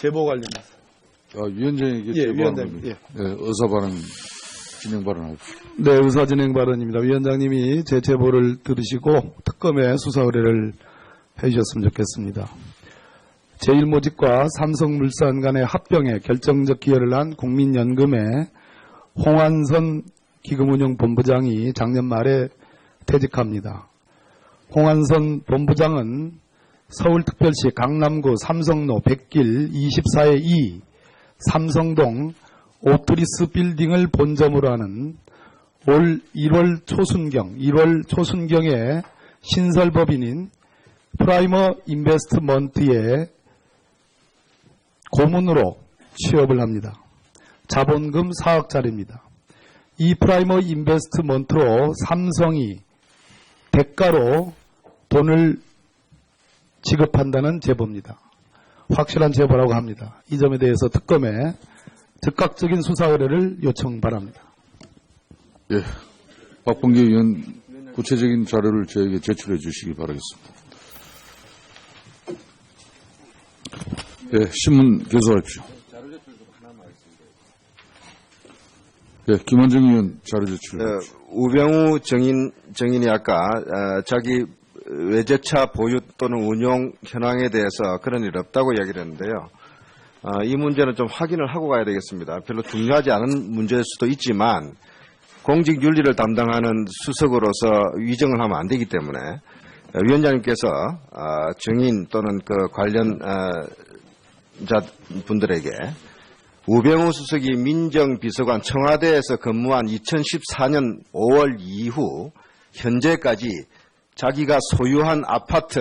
제보 관련해서. 아, 위원장에게 예, 위원장님, 겁니다. 예. 예, 의사 발언 진행 발언하십시오. 네, 의사 진행 발언입니다. 위원장님이 제 제보를 들으시고 특검에 수사 의뢰를 해주셨으면 좋겠습니다. 제1모직과 삼성물산 간의 합병에 결정적 기여를 한 국민연금의 홍한선 기금운용본부장이 작년 말에 퇴직합니다. 홍한선 본부장은 서울특별시 강남구 삼성로 100길 24의 2 삼성동 오트리스 빌딩을 본점으로 하는 올 1월 초순경, 1월 초순경에 신설법인인 프라이머 인베스트먼트에 고문으로 취업을 합니다. 자본금 4억짜리입니다. 이 프라이머 인베스트먼트로 삼성이 대가로 돈을 지급한다는 제보입니다. 확실한 제보라고 합니다. 이 점에 대해서 특검에 즉각적인 수사 의뢰를 요청 바랍니다. 예. 박봉계 의원 구체적인 자료를 저에게 제출해 주시기 바라겠습니다. 예, 신문 계속하십시오. 예, 김원정 의원 자료 제출해 어, 주십시오. 우병우 정인, 정인이 아까 어, 자기 외제차 보유 또는 운용 현황에 대해서 그런 일 없다고 이야기를 했는데요. 어, 이 문제는 좀 확인을 하고 가야 되겠습니다. 별로 중요하지 않은 문제일 수도 있지만 공직 윤리를 담당하는 수석으로서 위정을 하면 안 되기 때문에 어, 위원장님께서 어, 정인 또는 그 관련 어, 자 분들에게 우병우 수석이 민정비서관 청와대에서 근무한 2014년 5월 이후 현재까지 자기가 소유한 아파트,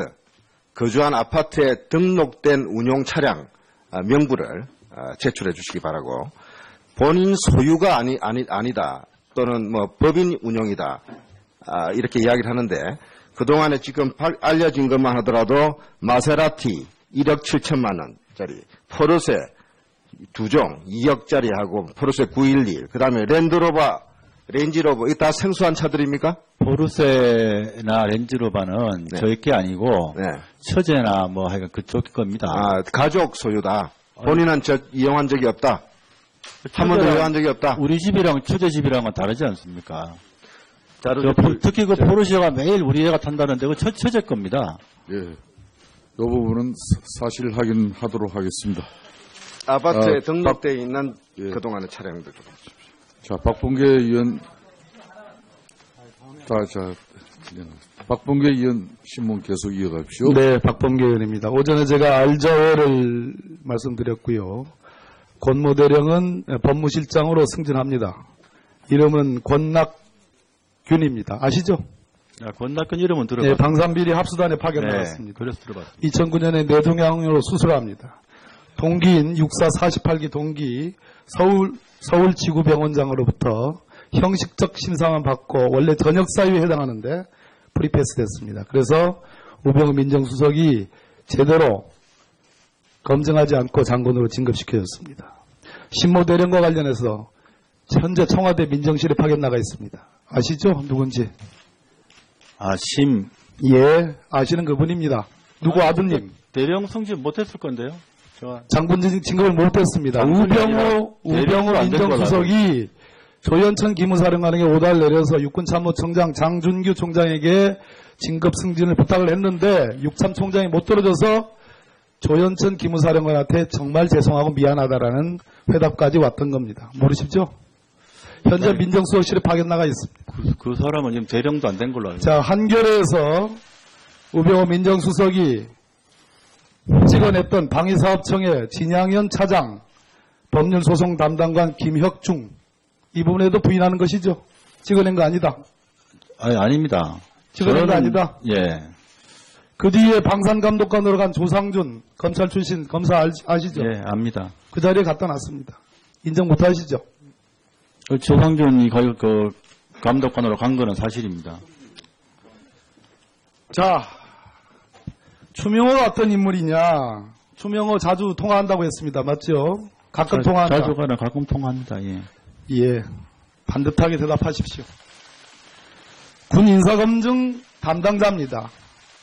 거주한 아파트에 등록된 운용 차량 아, 명부를 아, 제출해 주시기 바라고. 본인 소유가 아니, 아니, 아니다. 또는 뭐 법인 운용이다. 아, 이렇게 이야기를 하는데 그동안에 지금 발- 알려진 것만 하더라도 마세라티 1억 7천만 원짜리 포르쉐 두종 2억짜리하고 포르쉐 911 그다음에 랜드로버 렌지로버 이거 다 생소한 차들입니까? 포르쉐나 렌즈로바는 네. 저희 게 아니고 네. 처제나 뭐 하여간 그쪽 겁니다. 아, 가족 소유다. 본인은 저 이용한 적이 없다. 한 번도 처제랑 이용한 적이 없다. 우리 집이랑 처제 집이랑은 다르지 않습니까? 저 포- 특히 그 저- 포르쉐가 매일 우리 애가 탄다는데 그 처, 처제 겁니다. 예. 이 부분은 사- 사실 확인하도록 하겠습니다. 아파트에 아, 등록되어 있는 예. 그동안의 차량들. 자, 박봉계 의원. 자, 자. 박봉계 의원 신문 계속 이어가십시오. 네, 박범계 의원입니다. 오전에 제가 알자회를 말씀드렸고요. 권모 대령은 법무실장으로 승진합니다. 이름은 권낙균입니다. 아시죠? 야, 권낙근 이름은 네, 들어봤습니다. 방산비리 합수단에 파견 네. 그래서 들어봤습니다. 2009년에 뇌종양으로 수술합니다. 동기인 육사 48기 동기 서울 서울지구병원장으로부터 형식적 심사만 받고 원래 전역 사유에 해당하는데 프리패스 됐습니다. 그래서 우병우 민정수석이 제대로 검증하지 않고 장군으로 진급시켜졌습니다. 신모 대령과 관련해서 현재 청와대 민정실에 파견 나가 있습니다. 아시죠? 누군지? 아, 심. 예, 아시는 그분입니다. 누구 아드님? 대령 승진 못했을 건데요. 저 장군 진- 진급을 못했습니다. 우병우, 우병우 민정수석이 조현천 기무사령관에게 오달 내려서 육군참모총장 장준규 총장에게 진급 승진을 부탁을 했는데 육참 총장이 못 들어줘서 조현천 기무사령관한테 정말 죄송하고 미안하다라는 회답까지 왔던 겁니다. 모르시죠? 현재 네. 민정수석실에 파견 나가 있습니다. 그, 그 사람은 지금 대령도 안 된 걸로 알고 자, 한겨레에서 우병우 민정수석이 찍어냈던 방위사업청의 진양현 차장, 법률소송 담당관 김혁중 이 부분에도 부인하는 것이죠. 찍어낸 거 아니다. 아니, 아닙니다. 찍어낸 거 아니다. 예. 그 뒤에 방산감독관으로 간 조상준 검찰 출신 검사 알- 아시죠? 예, 압니다. 그 자리에 갖다 놨습니다. 인정 못 하시죠? 그 조상준이 거의 그 감독관으로 간 거는 사실입니다. 자, 추명호가 어떤 인물이냐? 추명호 자주 통화한다고 했습니다. 맞죠? 가끔 자- 통화한다. 자주 가나 가끔 통화합니다. 예. 예, 반듯하게 대답하십시오. 군 인사검증 담당자입니다.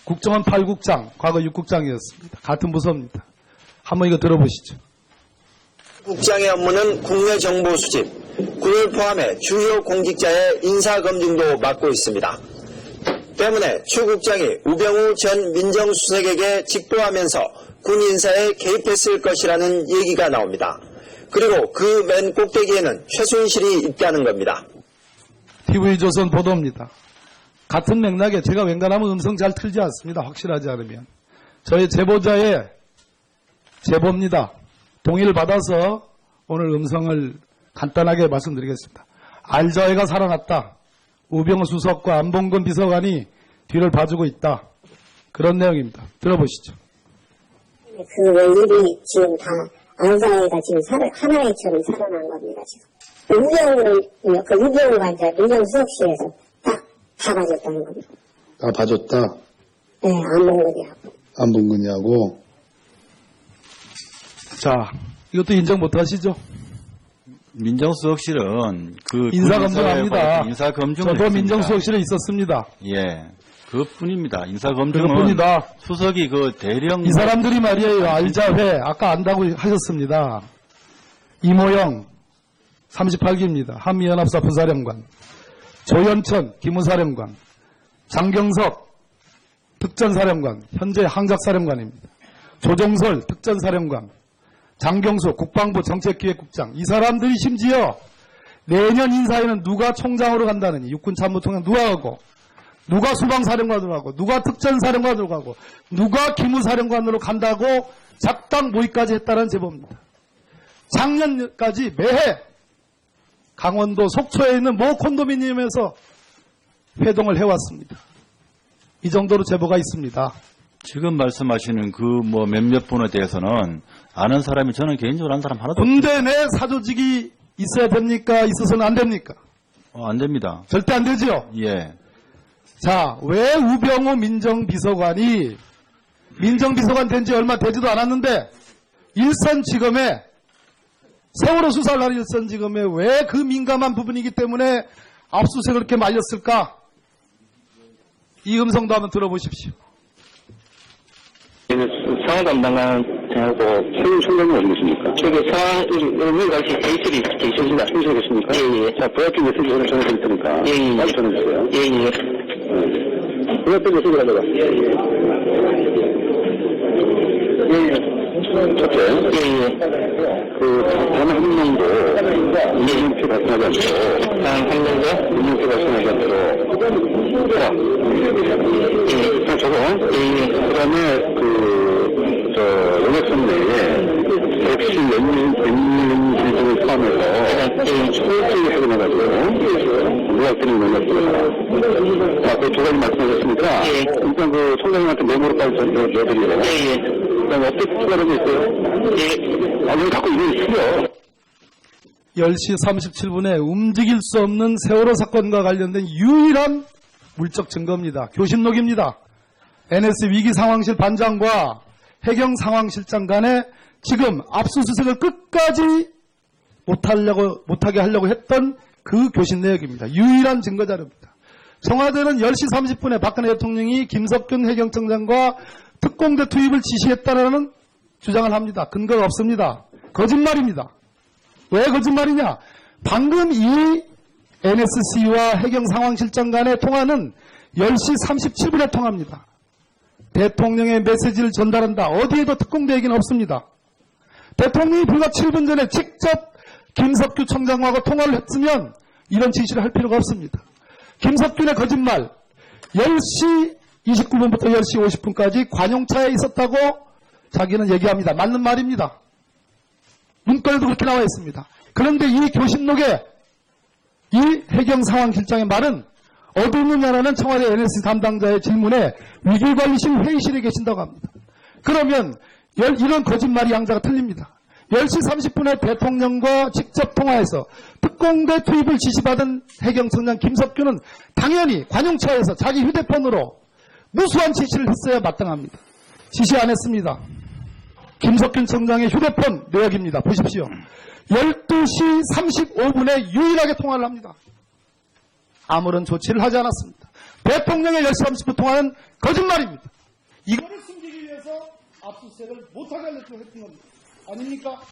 국정원 8국장, 과거 6국장이었습니다. 같은 부서입니다. 한번 이거 들어보시죠. 국장의 업무는 국내 정보 수집, 군을 포함해 주요 공직자의 인사 검증도 맡고 있습니다. 때문에 추 국장이 우병우 전 민정수석에게 직보하면서 군 인사에 개입했을 것이라는 얘기가 나옵니다. 그리고 그 맨 꼭대기에는 최순실이 있다는 겁니다. TV조선 보도입니다. 같은 맥락에 제가 웬간하면 음성 잘 틀지 않습니다. 확실하지 않으면. 저희 제보자의 제보입니다. 동의를 받아서 오늘 음성을 간단하게 말씀드리겠습니다. 알자회가 살아났다. 우병우 수석과 안봉근 비서관이 뒤를 봐주고 있다. 그런 내용입니다. 들어보시죠. 그 원인이 지금 다 안사회가 지금 살아, 하나회처럼 살아난 겁니다, 지금. 우병우를, 그 우병우가 이제 민정수석실에서 딱 잡아줬다는 겁니다. 아, 봐줬다. 네, 안봉근이하고. 안봉근이하고. 자, 이것도 인정 못 하시죠? 민정수석실은 그 인사 군 인사에 검증합니다. 관해서 인사 검증을 저도. 민정수석실에 있었습니다. 예. 그뿐입니다. 인사 검증은 그것뿐이다. 수석이 그 대령 이 사람들이 말이에요. 알자회 아까 안다고 하셨습니다. 이모영 38기입니다. 한미연합사 부사령관 조현천 기무사령관 장경석 특전사령관 현재 항작사령관입니다. 조정설 특전사령관 장경수 국방부 정책기획국장 이 사람들이 심지어 내년 인사에는 누가 총장으로 간다느니 육군 참모총장 누가 하고 누가 수방사령관으로 가고 누가 특전사령관으로 가고 누가 기무사령관으로 간다고 작당 모의까지 했다는 제보입니다. 작년까지 매해 강원도 속초에 있는 모 콘도미니엄에서 회동을 해왔습니다. 이 정도로 제보가 있습니다. 지금 말씀하시는 그 뭐 몇몇 분에 대해서는 아는 사람이 저는 개인적으로 아는 사람 하나도 군대 내 사조직이 있어야 됩니까? 있어서는 안 됩니까? 어, 안 됩니다. 절대 안 되지요. 예. 자, 왜 우병우 민정비서관이 민정비서관 된 지 얼마 되지도 않았는데 일선지검에 세월호 수사를 하는 일선지검에 왜 그 민감한 부분이기 때문에 압수수색을 이렇게 말렸을까? 이 음성도 한번 들어보십시오. 상황 담당관하고 최윤 총장님 어디 계십니까? 저기 상황, 여기 같이 대실이 계십니다. 계시겠습니까 예, 예. 자, 부합기 메시지 오늘 전해 드릴 테니까. 예, 예. 빨리 전해주세요. 예, 예. 부합기 메시지 가져가. 예, 예. 첫째. 예, 예. 그, 단 한 명도 운영표 발생하지 않도록. 단한 명도? 운영표 발생하지 않도록. 자, 예. 자, 저거. 예, 예. 그 다음에 그, 저, 연락선 내에 역시 연민, 연민 등을 포함해서 철저히 확인해가지고 누락되는 연락입니다. 자, 그두 가지 말씀하셨으니까 일단 그 총장님한테 메모로 빨리 전- 내- 내드리고 그 다음에 어떻게 추가하는 게 있어요? 예. 아, 왜 자꾸 이걸 틀려? 10시 37분에 움직일 수 없는 세월호 사건과 관련된 유일한 물적 증거입니다. 교신록입니다. NS 위기 상황실 반장과 해경 상황실장 간에 지금 압수수색을 끝까지 못하려고, 못하게 하려고 했던 그 교신 내역입니다. 유일한 증거 자료입니다. 청와대는 10시 30분에 박근혜 대통령이 김석균 해경청장과 특공대 투입을 지시했다라는 주장을 합니다. 근거가 없습니다. 거짓말입니다. 왜 거짓말이냐? 방금 이 NSC와 해경 상황실장 간의 통화는 10시 37분에 통합니다. 대통령의 메시지를 전달한다. 어디에도 특공대 얘기는 없습니다. 대통령이 불과 7분 전에 직접 김석규 청장하고 통화를 했으면 이런 지시를 할 필요가 없습니다. 김석균의 거짓말 10시 29분부터 10시 50분까지 관용차에 있었다고 자기는 얘기합니다. 맞는 말입니다. 문건에도 그렇게 나와 있습니다. 그런데 이 교신록에 이 해경 상황 실장의 말은 어디 있느냐라는 청와대 NSC 담당자의 질문에 위기관리실 회의실에 계신다고 합니다. 그러면 열- 이런 거짓말이 양자가 틀립니다. 10시 30분에 대통령과 직접 통화해서 특공대 투입을 지시받은 해경청장 김석규는 당연히 관용차에서 자기 휴대폰으로 무수한 지시를 했어야 마땅합니다. 지시 안 했습니다. 김석균 청장의 휴대폰 내역입니다. 보십시오. 12시 35분에 유일하게 통화를 합니다. 아무런 조치를 하지 않았습니다. 대통령의 10시 30분 통화는 거짓말입니다. 이거를 숨기기 위해서 압수수색을 못하게 하려고 했던 겁니다.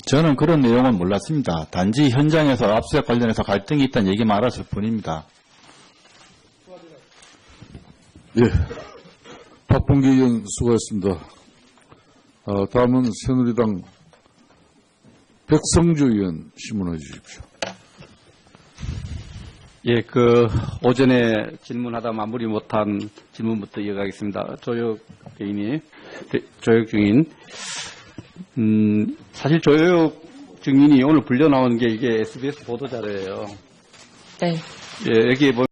저는 그런 내용은 몰랐습니다. 단지 현장에서 압수수색 관련해서 갈등이 있다는 얘기만 알았을 뿐입니다. 예. 박봉기 의원 수고했습니다. 어, 다음은 새누리당 백성주 의원 신문해 주십시오. 예, 그 오전에 질문하다 마무리 못한 질문부터 이어가겠습니다. 조혁 개인이 대- 조혁 증인, 음, 사실 조혁 증인이 오늘 불려 나온 게 이게 SBS 보도 자료예요. 네. 예, 여기 보